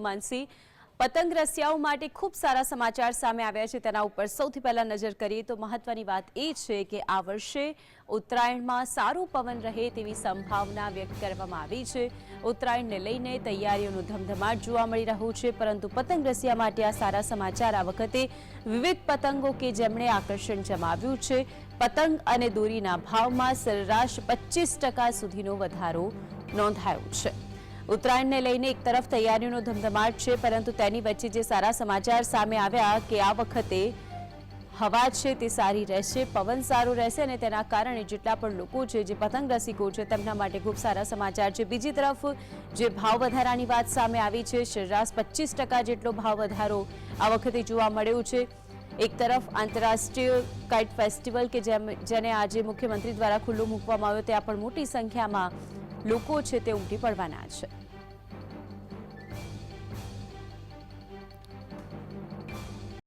માનસી. પતંગ રસિયાઓ માટે ખૂબ સારા સમાચાર સામે આવ્યા છે. તેના ઉપર સૌથી પહેલા નજર કરીએ તો મહત્વની વાત એ છે કે આ વર્ષે ઉત્તરાયણમાં સારું પવન રહે તેવી સંભાવના વ્યક્ત કરવામાં આવી છે. ઉત્તરાયણને લઈને તૈયારીઓનું ધમધમાટ જોવા મળી રહ્યું છે, પરંતુ પતંગ રસિયા માટે આ સારા સમાચાર આ વખતે વિવિધ પતંગો કે જેમણે આકર્ષણ જમાવ્યું છે. પતંગ અને દોરીના ભાવમાં સરેરાશ પચીસ સુધીનો વધારો નોંધાયો છે. ઉત્તરાયણને લઈને એક તરફ તૈયારીઓનો ધમધમાટ છે, પરંતુ તેની વચ્ચે જે સારા સમાચાર સામે આવ્યા કે આ વખતે હવા છે તે સારી રહેશે, પવન સારો રહેશે અને તેના કારણે જેટલા પણ લોકો છે, જે પતંગ રસિકો છે, તેમના માટે ખૂબ સારા સમાચાર છે. બીજી તરફ જે ભાવ વધારાની વાત સામે આવી છે, સરેરાશ પચીસ જેટલો ભાવ વધારો આ વખતે જોવા મળ્યો છે. એક તરફ આંતરરાષ્ટ્રીય કાઇટ ફેસ્ટિવલ કે જેમ, જેને આજે મુખ્યમંત્રી દ્વારા ખુલ્લું મૂકવામાં આવ્યો, ત્યાં પણ મોટી સંખ્યામાં લોકો છે તે ઉમટી પડવાના છે.